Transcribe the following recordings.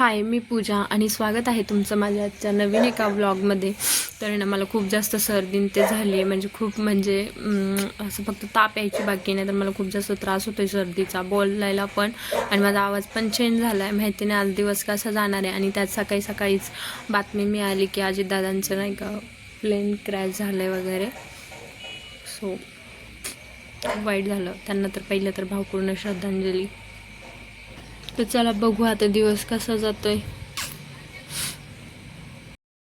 हाय मी पूजा आणि स्वागत आहे तुमचं माझ्या आजच्या नवीन एका व्लॉगमध्ये तर ना मला खूप जास्त सर्दी ते झाली म्हणजे खूप म्हणजे असं फक्त ताप यायची बाकी नाही. तर मला खूप जास्त त्रास होतो आहे सर्दीचा बोलायला पण. आणि माझा आवाज पण चेंज झाला आहे माहिती नाही आज दिवस कसा जाणार आहे. आणि त्यात सकाळी सकाळीच बातमी मिळाली की अजितदादांचं नाही का प्लेन क्रॅश झालं आहे वगैरे. सो खूप वाईट झालं. त्यांना तर पहिलं तर भावपूर्ण श्रद्धांजली. तर चला बघू आता दिवस कसा जातोय.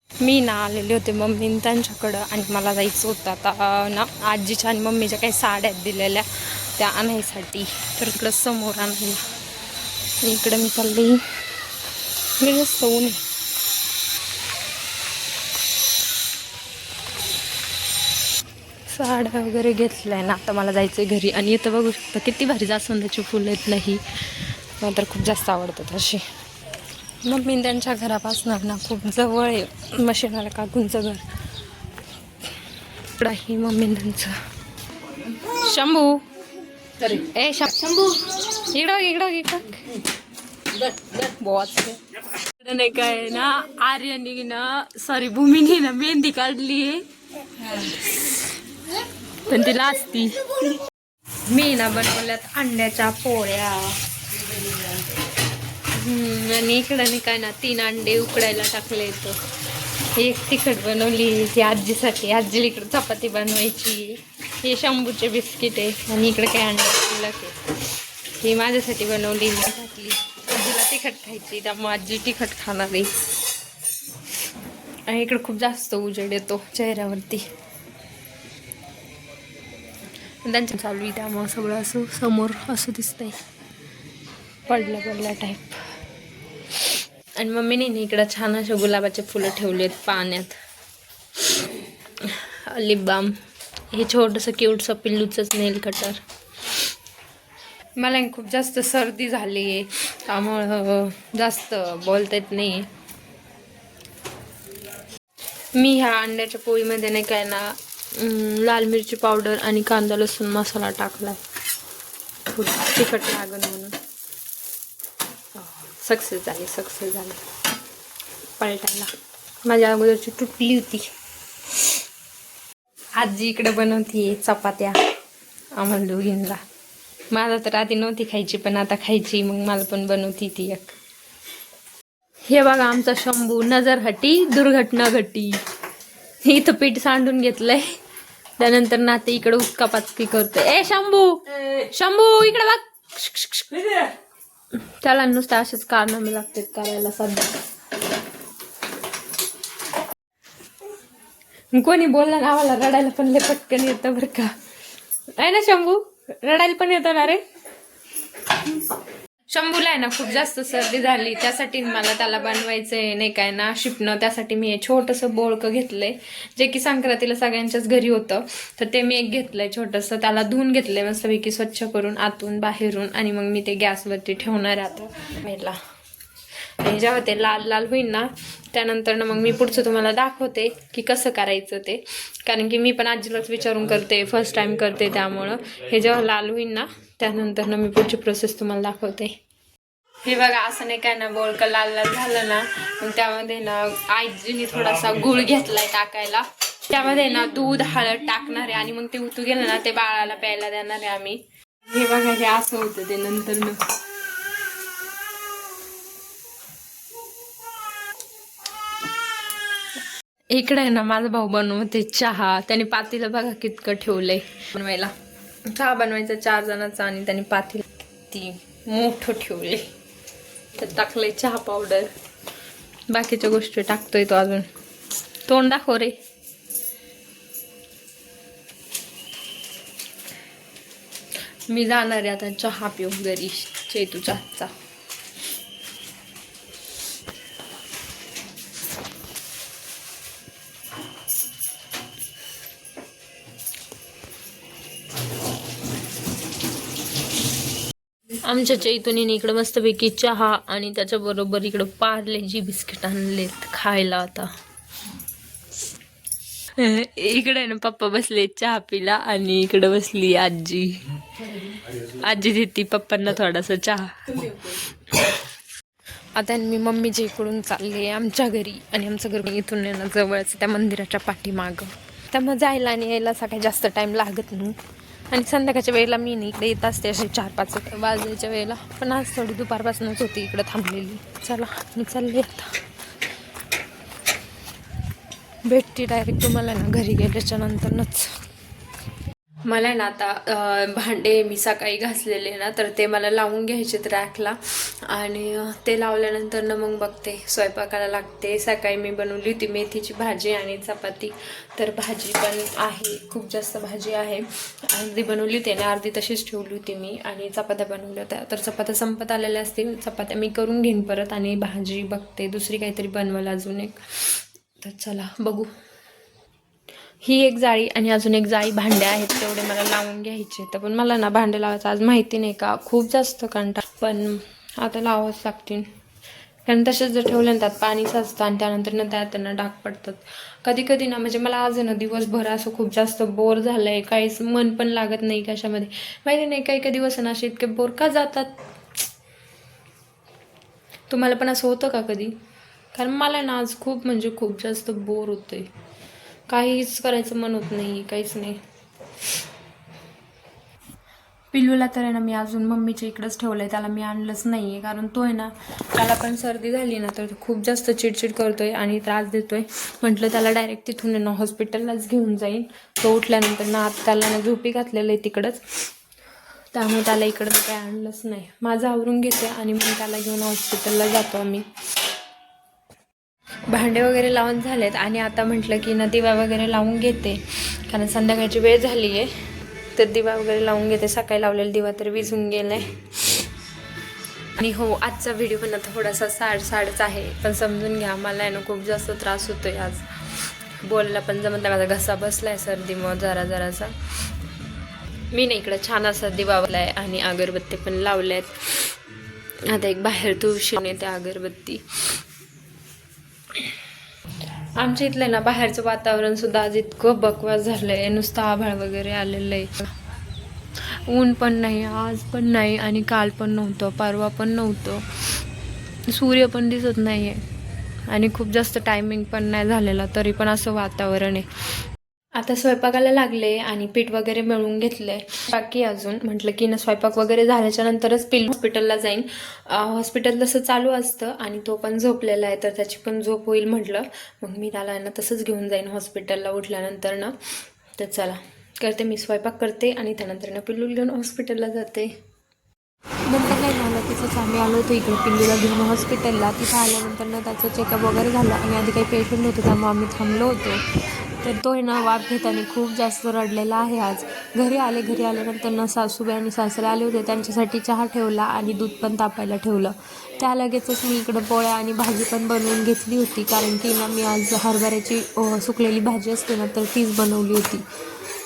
मी ना आलेले होते मम्मी त्यांच्याकडं आणि मला जायचं होतं आता ना आजीच्या आणि मम्मीच्या काही साड्या आहेत दिलेल्या त्या आणायसाठी. तर इकडं समोर आणली इकडं मी चालली. मी जास्त ऊन साड्या वगैरे घेतल्या ना आता मला जायचं आहे घरी. आणि इथं बघू शकता किती भारी जास्वंदाची फुलं आहेत नाही मला तर खूप जास्त आवडतात अशी. मम्मी त्यांच्या घरापासून ना खूप जवळ आहे. मशीनाला काकूंचं घर. इकडं आहे मम्मी त्यांचं. शंभू. ए शंभू. इकडं इकडं इकडं. बॉस. इकडं नाही काय ना आर्यनी ना सॉरी भूमीने ना मेहंदी काढली. पण तिला असती मी ना बनवल्यात अंड्याच्या पोळ्या. हम्म, आणि इकडं नाही काय ना तीन अंडे उकडायला टाकले तर एक तिखट बनवली ती आजीसाठी. आजीला इकडं चपाती बनवायची. हे शंभूचे बिस्किट आहे. आणि इकडे काय अंडे शिल्लक आहे ही माझ्यासाठी बनवली मी टाकली आजीला तिखट खायची त्यामुळे आजी तिखट खाणार आहे. आणि इकडं खूप जास्त उजेड येतो चेहऱ्यावरती. त्यांच्या चालू आहे त्यामुळं सगळं असं समोर असं दिसतंय. पडलं पडलं टाईप आणि मम्मीने इकडं छान असे गुलाबाचे फुलं ठेवले आहेत पाण्यात. लिप बाम हे छोटंसं क्यूटचं पिल्लूचंच नेल कटर मला खूप जास्त सर्दी झाली आहे त्यामुळं जास्त बोलता येत नाही मी ह्या अंड्याच्या पोळीमध्ये नाही काय ना लाल मिरची पावडर आणि कांदा लसूण मसाला टाकलाय. खूप तिखट लागन म्हणून. सक्सेस झाली सक्सेस झाली. पलटायला. माझ्या अगोदरची तुटली होती. आजी इकडे बनवती चपात्या. आम्हाला दोघींना मला तर आधी नव्हती खायची पण आता खायची. मग मला पण बनवती ती एक. हे बघा आमचा शंभू. नजर हटी दुर्घटना घटी. इथं पीठ सांडून घेतलंय. त्यानंतर नाते इकडे उचका पाचकी करतोय. ए शंभू! शंभू इकडे बघ. त्याला नुसतं असेच कारनामे लागतात करायला सध्या. कोणी बोलला ना आम्हाला रडायला पण लय पटकन येतं बरं का. आहे ना शंभू? रडायला पण येतं ना रे? शंभूला आहे ना खूप जास्त सर्दी झाली. त्यासाठी मला त्याला बनवायचंय नाही काय ना शिपणं. त्यासाठी मी हे छोटंसं बोळकं घेतलंय. जे की संक्रांतीला सगळ्यांच्याच घरी होतं. तर ते मी एक घेतलंय छोटंसं. त्याला धुवून घेतलंय मस्तपैकी स्वच्छ करून आतून बाहेरून. आणि मग मी ते गॅसवरती ठेवणार आहे आता. पहिला आणि जेव्हा ते लाल लाल होईल ना त्यानंतर ना मग मी पुढचं तुम्हाला दाखवते की कसं करायचं ते. कारण की मी पण आजीलाच विचारून करते फर्स्ट टाइम करते त्यामुळं. हे जेव्हा लाल होईल ना त्यानंतर ना मी पुढची प्रोसेस तुम्हाला दाखवते. हे बघा असं नाही काय ना बोळकं लाल लाल झालं ना मग त्यामध्ये ना आजीने थोडासा गुळ घेतलाय टाकायला. त्यामध्ये ना दूध हळद टाकणार आहे आणि मग ते उतू गेलं ना ते बाळाला प्यायला देणार आहे आम्ही. हे बघा हे असं होतं ते नंतर ना. इकडे आहे ना माझा भाऊ बनवते चहा. त्याने पातीला बघा कितकं ठेवलंय बनवायला. चहा बनवायचा चार जणांचा आणि त्याने पातील ती मोठं ठेवली. तर टाकलंय चहा पावडर बाकीच्या गोष्टी टाकतोय तो अजून. तोंड दाखव रे. मी जाणार आहे आता चहा पिऊन घरी चेतूचा हातचा. आमच्या चैतन्याने इकडं मस्तपैकी चहा आणि त्याच्याबरोबर इकडं पार्लेजी बिस्किट आणलेत खायला आता. इकडे ना पप्पा बसले चहा पिला आणि इकडे बसली आजी. आजी देते पप्पांना थोडासा चहा. आता मी मम्मीच्या इकडून चालले आमच्या घरी आणि आमचं घर इथून येणं जवळच त्या मंदिराच्या पाठीमागं. त्यामुळे जायला आणि यायला असा काही जास्त टाईम लागत नाही. आणि संध्याकाळच्या वेळेला मी नाही इकडे येत असते असे चार पाच वाजायच्या वेळेला. पण आज थोडी दुपारपासूनच होती इकडे थांबलेली. चला मी चालली आता. भेटते डायरेक्ट तुम्हाला ना घरी गेल्याच्या नंतरच मला ना आता भांडे मी सकाळी घासलेले ना तर ते मला लावून घ्यायचे रॅकला. आणि ते लावल्यानंतर ना मग बघते स्वयंपाकाला लागते. सकाळी मी बनवली होती मेथीची भाजी आणि चपाती. तर भाजी पण आहे खूप जास्त भाजी आहे. अर्धी बनवली होती आणि अर्धी तशीच ठेवली होती मी आणि चपात्या बनवल्या होत्या. तर चपात्या संपत आलेल्या असतील चपात्या मी करून घेईन परत आणि भाजी बघते दुसरी काहीतरी बनवायला अजून एक. तर चला बघू. ही एक जाळी आणि अजून एक जाळी भांडे आहेत तेवढे मला लावून घ्यायचे तर पण मला ना भांडे लावायचं आज माहिती नाही का? खूप जास्त कंटा पण आता लावावंच लागतील. कारण तसेच जर ठेवले ना त्यात पाणी साचतं आणि त्यानंतर ना त्यात त्यांना डाग पडतात. कधी कधी ना म्हणजे मला आज ना दिवसभर असं खूप जास्त बोर झालं आहे काहीच मन पण लागत नाही कशामध्ये. माहिती नाही काही काही दिवस ना असे इतके बोर का जातात? तुम्हाला पण असं होतं का कधी? कारण मला ना आज खूप म्हणजे खूप जास्त बोर होतंय. काहीच करायचं मन होत नाही काहीच नाही. पिल्लूला तर आहे ना मी अजून मम्मीच्या इकडंच ठेवलंय त्याला मी आणलंच नाही आहे कारण तो आहे ना त्याला पण सर्दी झाली ना तर खूप जास्त चिडचिड करतोय आणि त्रास देतोय. म्हटलं त्याला डायरेक्ट तिथून आहे ना हॉस्पिटललाच घेऊन जाईन. तो उठल्यानंतर ना आता त्याला ना झोपी घातलेलं आहे तिकडंच. त्यामुळे त्याला इकडं काही आणलंच नाही. माझं आवरून घेते आणि मग त्याला घेऊन हॉस्पिटलला जातो आम्ही. भांडे वगैरे लावून झालेत आणि आता म्हटलं की ना दिवा वगैरे लावून घेते. कारण संध्याकाळची वेळ झाली आहे तर दिवा वगैरे लावून घेते. सकाळी लावलेला दिवा तर विझून गेलाय. आणि हो आजचा व्हिडिओ पण आता थोडासा साड साडच आहे. पण समजून घ्या मला आहे ना खूप जास्त त्रास होतोय आज. बोलायला पण जमत नाही. माझा घसा बसला आहे सर्दी मग जरा जरासा. मी ना इकडं छान असा दिवावला आहे आणि अगरबत्ती पण लावल्यात. आता एक बाहेर तुळशी येते अगरबत्ती. आमच्या इथलं ना बाहेरचं वातावरण सुद्धा आज इतकं बकवास झालंय. नुसतं आभाळ वगैरे आलेलं आहे. ऊन पण नाही आज पण नाही आणि काल पण नव्हतं परवा पण नव्हतं. सूर्य पण दिसत नाही आहे आणि खूप जास्त टायमिंग पण नाही झालेला तरी पण असं वातावरण आहे. आता स्वयंपाकाला लागले आणि पीठ वगैरे मिळवून घेतले बाकी अजून म्हटलं की ना स्वयंपाक वगैरे झाल्याच्या नंतरच पिल्लू हॉस्पिटलला जाईन. हॉस्पिटल तसं चालू असतं आणि तो पण झोपलेला आहे तर त्याची पण झोप होईल म्हटलं. मग मी त्याला ना तसंच घेऊन जाईन हॉस्पिटलला उठल्यानंतर ना. तर चला करते मी स्वयंपाक करते आणि त्यानंतर ना पिल्लू घेऊन हॉस्पिटलला जाते. नंतर काय झालं तिथंच आम्ही आलो होतो इकडे पिल्लूला घेऊन हॉस्पिटलला. तिथं आल्यानंतर ना त्याचं चेकअप वगैरे झालं आणि आधी काही पेशंट होते त्यामुळे आम्ही थांबलो होतो. तर तो आहे ना वाप घेताना खूप जास्त रडलेला आहे आज. घरी आले घरी आल्यानंतर ना सासूबाई आणि सासरे आले होते त्यांच्यासाठी चहा ठेवला आणि दूध पण तापायला ठेवलं. त्या लगेचच मी इकडं पोळ्या आणि भाजी पण बनवून घेतली होती कारण की ना मी आज हरभऱ्याची सुकलेली भाजी असते ना तर तीच बनवली होती.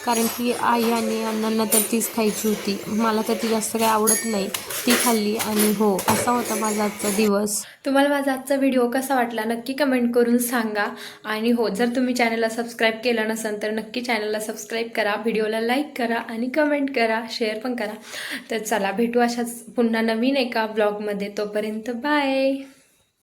कारण की आई आणि अण्णांना तर तीच खायची होती. मला तर ती जास्त काही आवडत नाही. ती खाल्ली आणि हो असा होता माझा आजचा दिवस. तुम्हाला माझा आजचा व्हिडिओ कसा वाटला नक्की कमेंट करून सांगा. आणि हो जर तुम्ही चॅनलला सबस्क्राईब केलं नसेल तर नक्की चॅनलला सबस्क्राईब करा व्हिडिओला लाईक करा आणि कमेंट करा शेअर पण करा. तर चला भेटू अशाच पुन्हा नवीन एका ब्लॉगमध्ये तोपर्यंत बाय